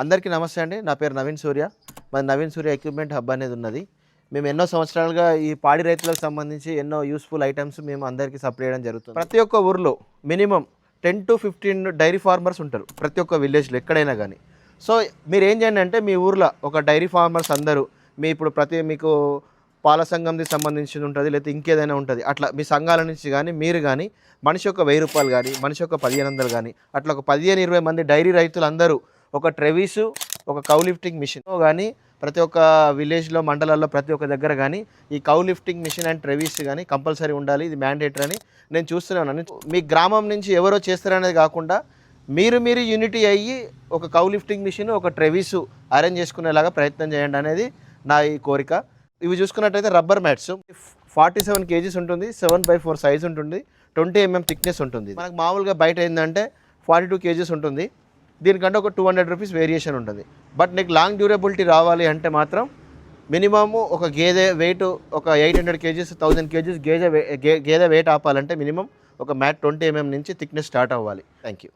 అందరికీ నమస్తే అండి. నా పేరు నవీన్ సూర్య. మరి నవీన్ సూర్య ఎక్విప్మెంట్ హబ్ అనేది ఉన్నది. మేము ఎన్నో సంవత్సరాలుగా ఈ పాడి రైతులకు సంబంధించి ఎన్నో యూస్ఫుల్ ఐటమ్స్ మేము అందరికీ సప్లై చేయడం జరుగుతుంది. ప్రతి ఒక్క ఊర్లో minimum ten to fifteen dairy farmers ఉంటారు. ప్రతి ఒక్క విలేజ్లో ఎక్కడైనా కానీ సో మీరు ఏం చేయండి అంటే మీ ఊర్లో ఒక డైరీ ఫార్మర్స్ అందరూ మీ ఇప్పుడు ప్రతి మీకు పాల సంఘంకి సంబంధించి ఉంటుంది లేకపోతే ఇంకేదైనా ఉంటుంది. అట్లా మీ సంఘాల నుంచి కానీ మీరు కానీ మనిషి ఒక వెయ్యి రూపాయలు కానీ మనిషి ఒక పదిహేను వందలు కానీ అట్లా ఒక పదిహేను ఇరవై మంది డైరీ రైతులు అందరూ ఒక ట్రెవీసు ఒక కౌ లిఫ్టింగ్ మిషన్ కానీ ప్రతి ఒక్క విలేజ్లో మండలాల్లో ప్రతి ఒక్క దగ్గర కానీ ఈ cow lifting machine and travis కానీ కంపల్సరీ ఉండాలి. ఇది మ్యాండేటరీ అని నేను చూస్తూనే ఉన్నాను మీ గ్రామం నుంచి ఎవరో చేస్తారనేది కాకుండా మీరు మీరు యూనిటీ అయ్యి ఒక కౌ లిఫ్టింగ్ మిషన్ ఒక ట్రెవీసు అరేంజ్ చేసుకునేలాగా ప్రయత్నం చేయండి అనేది నా ఈ కోరిక. ఇవి చూసుకున్నట్టయితే rubber mats forty seven KGs ఉంటుంది సెవెన్ బై ఫోర్ సైజ్ ఉంటుంది ట్వంటీ ఎంఎం థిక్నెస్ ఉంటుంది. మనకు మామూలుగా బయట ఏంటంటే ఫార్టీ టూ కేజీస్ ఉంటుంది. దీనికంటే ఒక టూ హండ్రెడ్ రూపీస్ వేరియేషన్ ఉంటుంది. బట్ నీకు లాంగ్ డ్యూరబిలిటీ రావాలి అంటే మాత్రం మినిమము ఒక గేదె వెయిట్ ఒక eight hundred KGs thousand KGs గేదె గే- గేదె వెయిట్ ఆపాలంటే మినిమం ఒక మ్యాట్ ట్వంటీ ఎంఎం నుంచి థిక్నెస్ స్టార్ట్ అవ్వాలి. Thank you